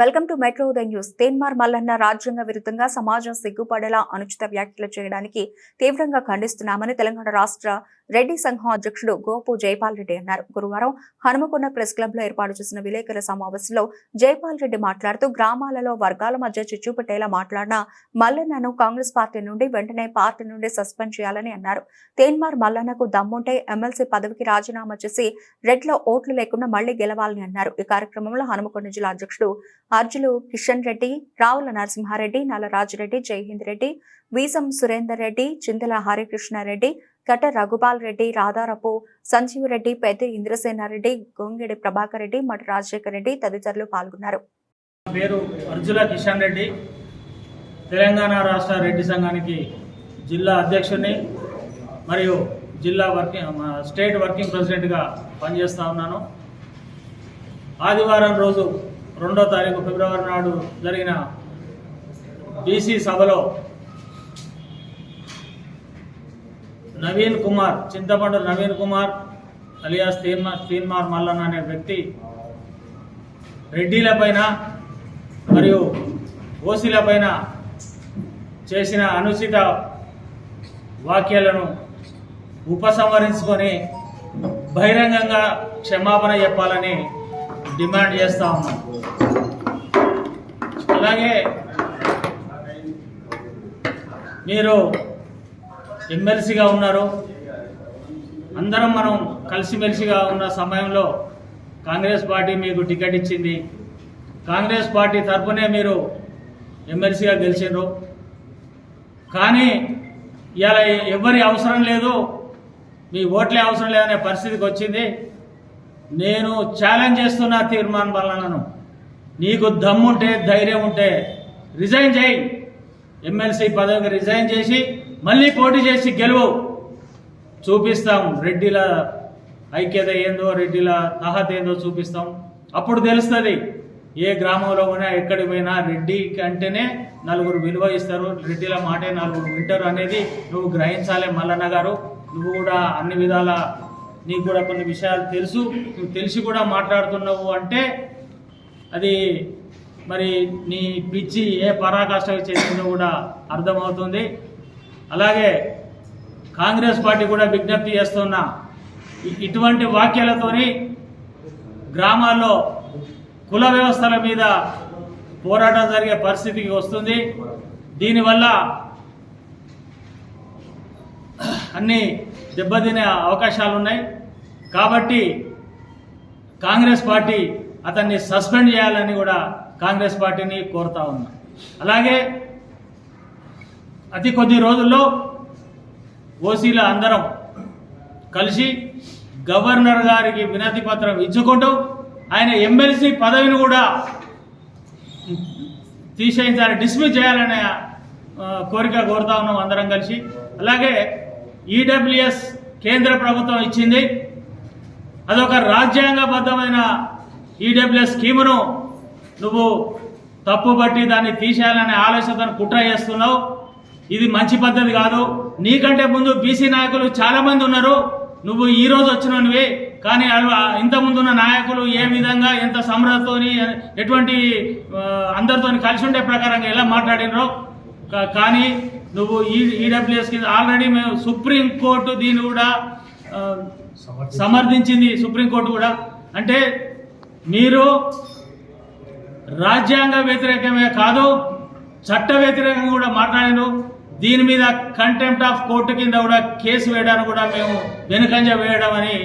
Welcome to metro ఉదయం news. Teenmaar Mallanna రాజ్యాంగ విరుద్ధంగా సమాజం సిగ్గుపడేలా అనుచిత వ్యాఖ్యలు చేయడానికి తీవ్రంగా ఖండిస్తున్నామని తెలంగాణ రాష్ట్ర రెడ్డి సంఘం అధ్యక్షుడు గోపు జైపాల్ రెడ్డి అన్నారు. గురువారం హనుమకొండ ప్రెస్ క్లబ్లో ఏర్పాటు చేసిన విలేకరుల సమావేశంలో జైపాల్ రెడ్డి మాట్లాడుతూ గ్రామాలలో వర్గాల మధ్య చిచ్చు పెట్టేలా మాట్లాడిన మల్లన్నను కాంగ్రెస్ పార్టీ నుండి వెంటనే పార్టీ నుండి సస్పెండ్ చేయాలని అన్నారు. తేన్మార్ మల్లన్నకు దమ్ముంటే ఎమ్మెల్సీ పదవికి రాజీనామా చేసి రెడ్లో ఓట్లు లేకుండా మళ్ళీ గెలవాలని అన్నారు. ఈ కార్యక్రమంలో హనుమకొండ జిల్లా అధ్యక్షుడు అర్జులు కిషన్ రెడ్డి రావుల నరసింహారెడ్డి నల్లరాజురెడ్డి జయహింద్ రెడ్డి వీసం సురేందర్ రెడ్డి చింతల హరికృష్ణారెడ్డి కట రఘుపాల్ రెడ్డి రాధారపు సంజీవ్ రెడ్డి పెద్ద ఇంద్రసేనారెడ్డి గొంగెడి ప్రభాకర్ రెడ్డి మటు రాజశేఖర్ రెడ్డి తదితరులు పాల్గొన్నారు. పేరు అర్జుల కిషన్ రెడ్డి. తెలంగాణ రాష్ట్ర రెడ్డి సంఘానికి జిల్లా అధ్యక్షుడిని మరియు జిల్లా వర్కింగ్ స్టేట్ వర్కింగ్ ప్రెసిడెంట్గా పనిచేస్తూ ఉన్నాను. ఆదివారం రోజు రెండో తారీఖు ఫిబ్రవరి నాడు జరిగిన బీసీ సభలో నవీన్ కుమార్ చింతపండు నవీన్ కుమార్ అలియాస్ తీన్మార్ తీన్మార్ మల్లన్న అనే వ్యక్తి రెడ్డిల పైన మరియు ఓసీల పైన చేసిన అనుచిత వాక్యాలను ఉపసంహరించుకొని బహిరంగంగా క్షమాపణ చెప్పాలని డిమాండ్ చేస్తా ఉన్నాం. అలాగే మీరు ఎమ్మెల్సీగా ఉన్నారు. అందరం మనం కలిసిమెలిసిగా ఉన్న సమయంలో కాంగ్రెస్ పార్టీ మీకు టికెట్ ఇచ్చింది. కాంగ్రెస్ పార్టీ తరఫునే మీరు ఎమ్మెల్సీగా గెలిచిండ్రు కానీ ఇలా ఎవరి అవసరం లేదు మీ ఓట్లే అవసరం లేదనే పరిస్థితికి వచ్చింది. నేను ఛాలెంజ్ చేస్తున్నా తీర్మాన్ వల్లనను నీకు దమ్ముంటే ధైర్యం ఉంటే రిజైన్ చేయి. ఎమ్మెల్సీ పదవికి రిజైన్ చేసి మళ్ళీ పోటీ చేసి గెలువు. చూపిస్తాం రెడ్డిల ఐక్యత ఏందో రెడ్డిల తహత ఏందో చూపిస్తాం. అప్పుడు తెలుస్తుంది ఏ గ్రామంలో పోయినా ఎక్కడికి పోయినా రెడ్డి అంటేనే నలుగురు విలువ ఇస్తారు. రెడ్డిల మాటే నలుగురు వింటారు అనేది నువ్వు గ్రహించాలి మల్లన్న గారు. నువ్వు కూడా అన్ని విధాల నీకు కూడా కొన్ని విషయాలు తెలుసు నువ్వు తెలిసి కూడా మాట్లాడుతున్నావు అంటే అది మరి నీ పిచ్చి ఏ పరాకాష్ట చేసిందో కూడా అర్థమవుతుంది. అలాగే కాంగ్రెస్ పార్టీ కూడా విజ్ఞప్తి చేస్తున్నా ఇటువంటి వాక్యాలతోని గ్రామాల్లో కుల వ్యవస్థల మీద పోరాటం జరిగే పరిస్థితికి వస్తుంది. దీనివల్ల అన్ని దెబ్బతినే అవకాశాలు ఉన్నాయి కాబట్టి కాంగ్రెస్ పార్టీ అతన్ని సస్పెండ్ చేయాలని కూడా కాంగ్రెస్ పార్టీని కోరుతా ఉన్నా. అలాగే అతి కొద్ది రోజుల్లో ఓసీల అందరం కలిసి గవర్నర్ గారికి వినతి పత్రం ఇచ్చుకుంటూ ఆయన ఎమ్మెల్సీ పదవిని కూడా తీసేయించాలి డిస్మిస్ చేయాలనే కోరిక కోరుతా ఉన్నాం అందరం కలిసి. అలాగే ఈడబ్ల్యూఎస్ కేంద్ర ప్రభుత్వం ఇచ్చింది. అదొక రాజ్యాంగబద్ధమైన ఈడబ్ల్యూఎస్ స్కీమును నువ్వు తప్పుబట్టి దాన్ని తీసేయాలనే ఆలోచనతో కుట్ర చేస్తున్నావు. ఇది మంచి పద్ధతి కాదు. నీకంటే ముందు బీసీ నాయకులు చాలామంది ఉన్నారు. నువ్వు ఈ రోజు వచ్చినవి కానీ అల్వ- ఇంతకుముందు నాయకులు ఏ విధంగా ఎంత సమరతోని ఎటువంటి అందరితో అందరితోని కలిసి ఉండే ప్రకారంగా ఎలా మాట్లాడినరో. కానీ నువ్వు ఈ ఈడబ్ల్యూఎస్ కింద ఆల్రెడీ మేము సుప్రీం కోర్టు దీన్ని కూడా సమర్థించింది. సుప్రీంకోర్టు కూడా. అంటే మీరు రాజ్యాంగ వ్యతిరేకమే కాదు చట్ట వ్యతిరేకంగా కూడా మాట్లాడారు దీని మీద కంటెంప్ట్ ఆఫ్ కోర్టు కింద కూడా కేసు వేయడానికి కూడా మేము వెనుకంజ వేయడం అని